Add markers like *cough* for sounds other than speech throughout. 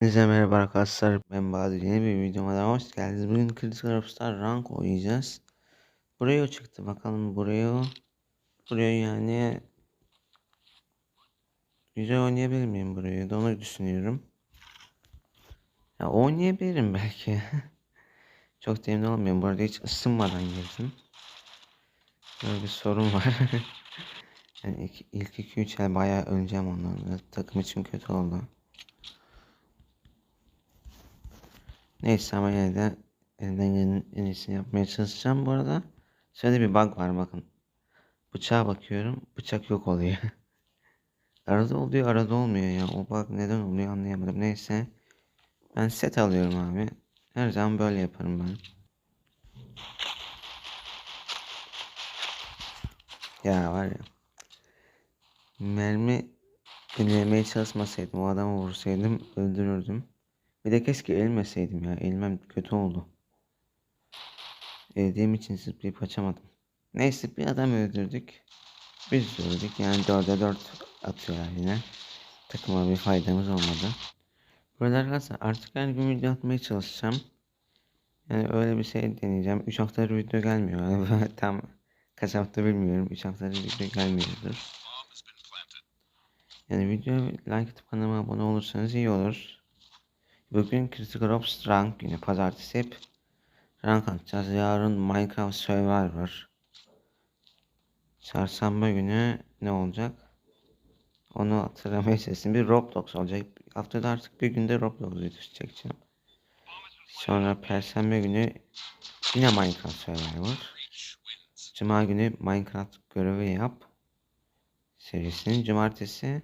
Hepinize merhaba arkadaşlar ben Bahadır yeni bir videoma daha hoş geldiniz. Bugün Critical Ops'ta rank oynayacağız. Buraya çıktı bakalım buraya. Buraya yani güzel oynayabilir miyim burayı da onu düşünüyorum. Ya oynayabilirim belki. *laughs* Çok da emin olmuyorum. Bu arada hiç ısınmadan girdim. Böyle bir sorun var. *laughs* yani ilk, ilk 2-3 el bayağı öleceğim ondan. Takım için kötü oldu. Neyse ama yine de elinden gelenin en iyisini yapmaya çalışacağım. Bu arada şöyle bir bug var bakın. Bıçağa bakıyorum. Bıçak yok oluyor. *laughs* arada oluyor arada olmuyor ya. O bug neden oluyor anlayamadım. Neyse. Ben set alıyorum abi. Her zaman böyle yaparım ben. Ya var ya. Mermi dinlemeye çalışmasaydım o adamı vursaydım öldürürdüm. Bir de keşke elmeseydim ya. Elmem kötü oldu. Eldiğim için zıplayıp açamadım. Neyse bir adam öldürdük. Biz öldük. Yani 4'e 4 atıyorlar yine. Takıma bir faydamız olmadı. Burada arkadaşlar artık her gün video atmaya çalışacağım. Yani öyle bir şey deneyeceğim. 3 haftadır video gelmiyor. *laughs* Tam kaç hafta bilmiyorum. 3 haftadır video gelmiyordur. Yani videoya like atıp kanalıma abone olursanız iyi olur. Bugün Critical rank günü. Pazartesi hep rank atacağız. Yarın Minecraft Survivor. Çarşamba günü ne olacak? Onu hatırlamaya çalışayım. Bir Roblox olacak. Haftada artık bir günde Roblox videosu çekeceğim. Sonra Perşembe günü yine Minecraft Survivor. Cuma günü Minecraft görevi yap. Serisinin cumartesi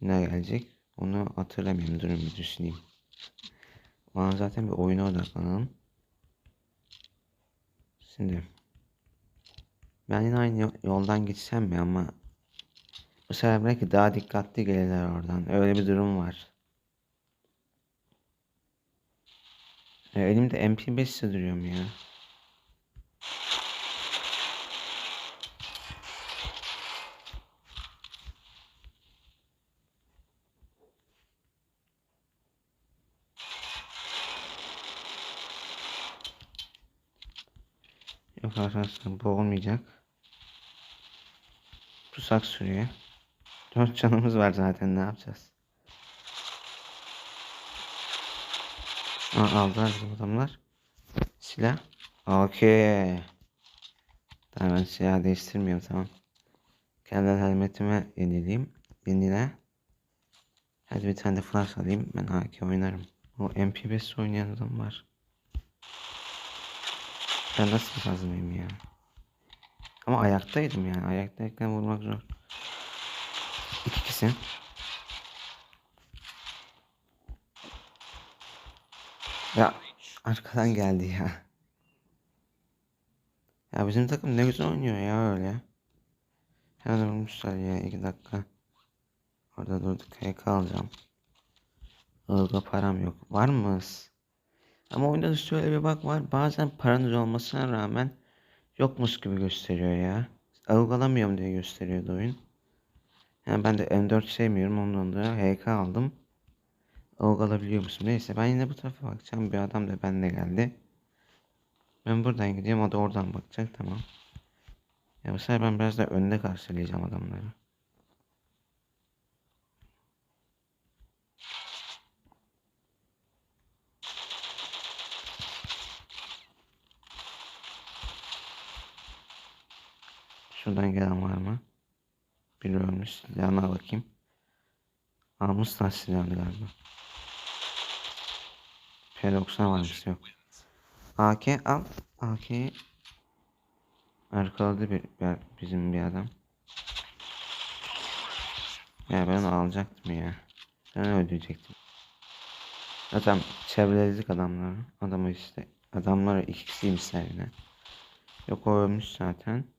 ne gelecek? Onu hatırlamıyorum. Durun bir düşüneyim. Bana zaten bir oyuna odaklanalım. Şimdi ben yine aynı yoldan gitsem mi ama bu sefer belki daha dikkatli gelirler oradan. Öyle bir durum var. Elimde MP5 sığdırıyorum ya. Yok arkadaşlar bu. Pusak sürüyor. Dört canımız var zaten ne yapacağız? Aa, aldılar bu adamlar. Silah. Okey. Tamam ben silah değiştirmiyorum tamam. Kendi helmetime yenileyim. Yenile. Hadi bir tane de flash alayım. Ben AK oynarım. O MP5 oynayan adam var. Ben nasıl kazmayayım ya? Ama ayaktaydım yani. Ayaktayken vurmak zor. İki kişi. Ya arkadan geldi ya. Ya bizim takım ne güzel oynuyor ya öyle. Hemen vurmuşlar ya iki dakika. Orada durduk HK alacağım. Ilga param yok. Var mı? Ama oyunda da şöyle bir bak var. Bazen paranız olmasına rağmen yokmuş gibi gösteriyor ya. Algılamıyorum diye gösteriyordu oyun. Yani ben de M4 sevmiyorum ondan da HK aldım. Algılayabiliyor musun? Neyse ben yine bu tarafa bakacağım. Bir adam da benimle geldi. Ben buradan gidiyorum o da oradan bakacak tamam. Ya bu sefer ben biraz da önde karşılayacağım adamları. Şuradan gelen var mı? Biri ölmüş. Silahına bakayım. Almışlar silahını galiba. P90 varmış yok. AK al. AK arkaladı bir, bir, bizim bir adam. Ya ben onu alacaktım ya. Ben öldürecektim. Zaten çevreledik adamları. Adamı işte. Adamları ikisiymişler yine. Yok o ölmüş zaten.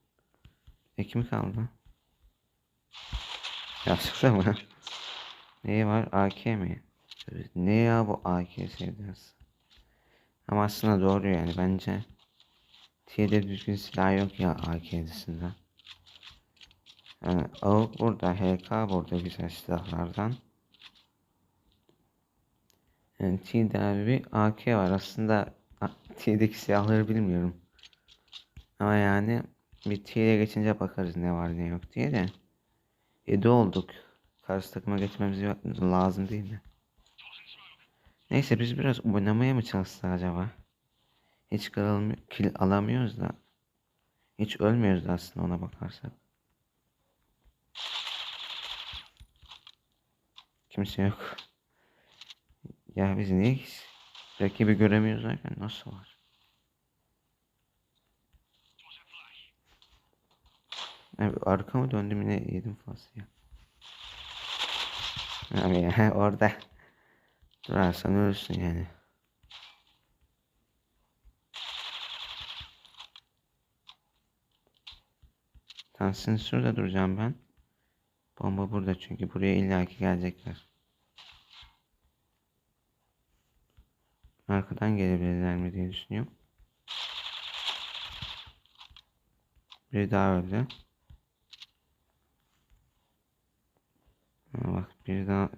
Eki mi kaldı? Yaptıksa mı? Neyi var? AK mi? Ne ya bu AK sevdası? Ama aslında doğru yani bence. T'de düzgün silah yok ya AK'sinde. Yani AUK burada, HK burada güzel silahlardan. Yani T'de bir AK var. Aslında T'deki silahları bilmiyorum. Ama yani bir T'ye geçince bakarız ne var ne yok diye de. 7 olduk. Karşı takıma geçmemiz lazım değil mi? Neyse biz biraz oynamaya mı çalışsak acaba? Hiç kill alamıyoruz da. Hiç ölmüyoruz da aslında ona bakarsak. Kimse yok. Ya biz niye rakibi göremiyoruz derken nasıl var? Abi arkamı döndüm yine yedim ya. Abi ya *laughs* orada durarsan ölürsün yani. Şimdi şurada duracağım ben. Bomba burada çünkü buraya illaki gelecekler. Arkadan gelebilirler mi diye düşünüyorum. Biri daha öldü. Ha, bak biri daha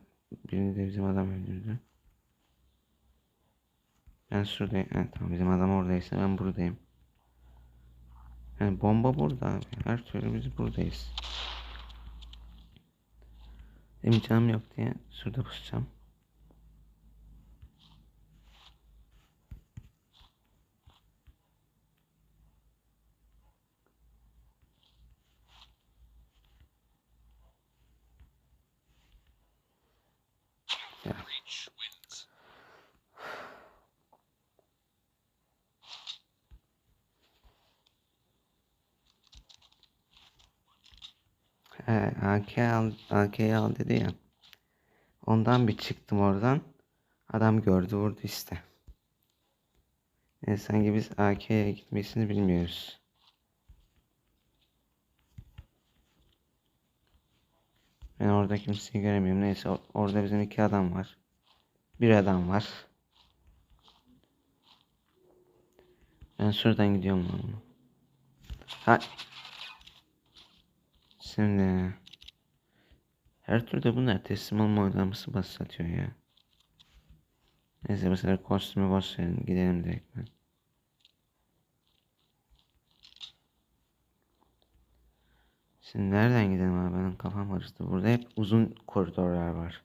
birini de bizim adam öldürdü. Ben şuradayım. Ha, tamam bizim adam oradaysa ben buradayım. Yani bomba burada abi. Her türlü biz buradayız. Canım yok diye şurada pusacağım. Ya. He, AK al, AK'yi al dedi ya. Ondan bir çıktım oradan. Adam gördü vurdu işte. Yani sanki biz AK'ye gitmesini bilmiyoruz. Ben orada kimseyi göremiyorum. Neyse orada bizim iki adam var. Bir adam var. Ben şuradan gidiyorum lan. Ha. Şimdi. Her türlü bunlar teslim olma oylaması başlatıyor ya. Neyse mesela kostümü boş verin. Gidelim direkt ben. Şimdi nereden gidelim abi? Benim kafam karıştı. Burada hep uzun koridorlar var.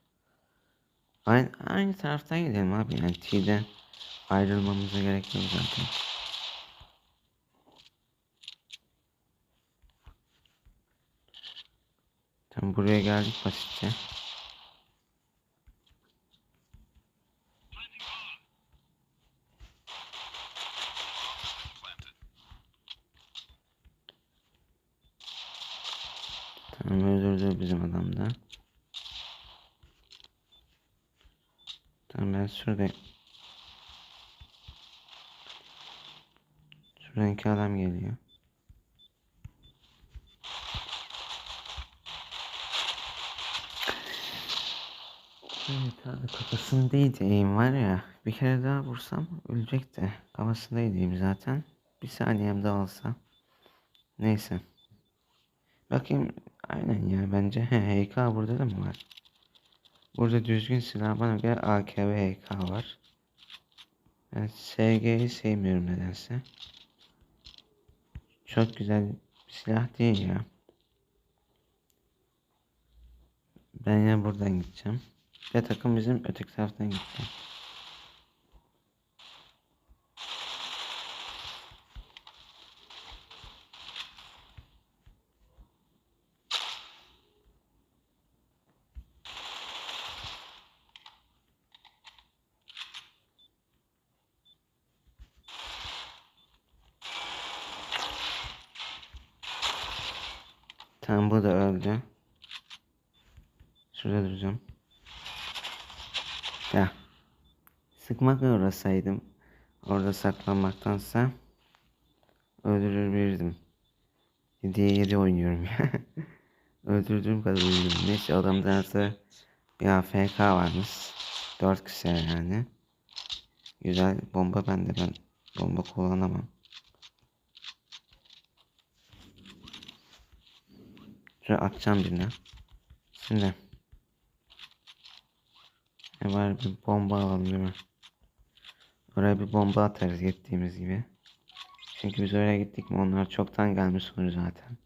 Aynı, aynı taraftan gidelim abi. Yani T'den ayrılmamıza gerek yok zaten. Tamam buraya geldik basitçe. Tamam öldürdü bizim adam da. Tamam ben şuradayım. Şuradan iki adam geliyor. Evet abi kafasındaydı eğim var ya. Bir kere daha vursam ölecekti. Kafasındaydı eğim zaten. Bir saniyem daha olsa. Neyse. Bakayım aynen ya bence he, HK burada da mı var? Burada düzgün silah bana göre AK ve HK var. Ben SG'yi sevmiyorum nedense. Çok güzel bir silah değil ya. Ben ya buradan gideceğim. Ve takım bizim öteki taraftan gidecek. Tamam bu da öldü. Şurada duracağım. Ya. Sıkmakla uğraşsaydım. Orada saklanmaktansa öldürür Diye yeri oynuyorum ya. *laughs* Öldürdüğüm kadar oynuyorum. Neyse adamda da bir AFK varmış. 4 kişi yani. Güzel bomba bende ben bomba kullanamam. Şöyle atacağım birine. Şimdi. Ne var bir bomba alalım değil mi? Oraya bir bomba atarız gittiğimiz gibi. Çünkü biz oraya gittik mi onlar çoktan gelmiş olur zaten.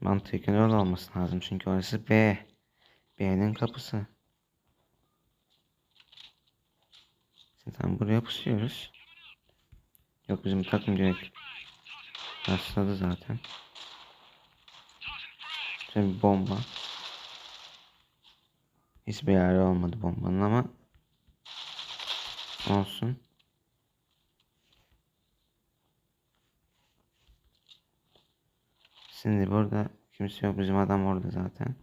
Mantıken öyle olması lazım çünkü orası B. B'nin kapısı. Zaten buraya pusuyoruz. Yok bizim takım direkt rastladı zaten. Şöyle bir bomba. Hiçbir yerde olmadı bombanın ama olsun. Şimdi burada kimse yok. Bizim adam orada zaten.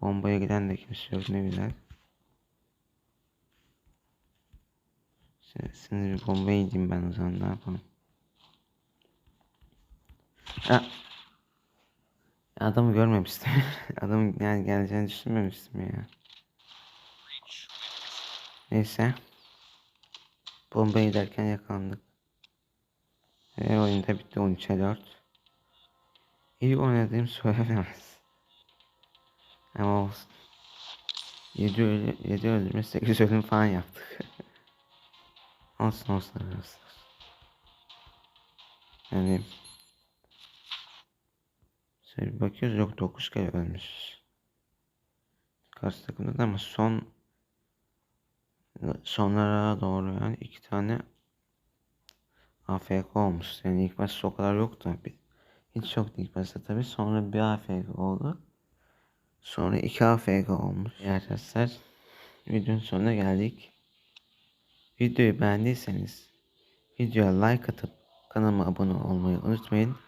Bombaya giden de kimse yok. Ne güzel. Şimdi, şimdi bir bomba yiyeyim ben o zaman. Ne yapalım? Ya. Adamı görmemiştim. *laughs* Adamın yani geleceğini düşünmemiştim ya. Neyse. Bombayı derken yakalandık. Ve oyunda bitti 13'e 4. İyi oynadığım söylenemez. Ama olsun. 7 ölü, 7 öldürme 8 ölüm falan yaptık. *laughs* olsun olsun arkadaşlar. Yani şöyle bir bakıyoruz yok 9 kere ölmüşüz. Karşı takımda da ama son sonlara doğru yani iki tane AFK olmuş. Yani ilk başta o kadar yoktu. Bir, hiç yoktu ilk başta tabi. Sonra bir AFK oldu. Sonra iki AFK olmuş. Arkadaşlar. Videonun sonuna geldik. Videoyu beğendiyseniz videoya like atıp kanalıma abone olmayı unutmayın.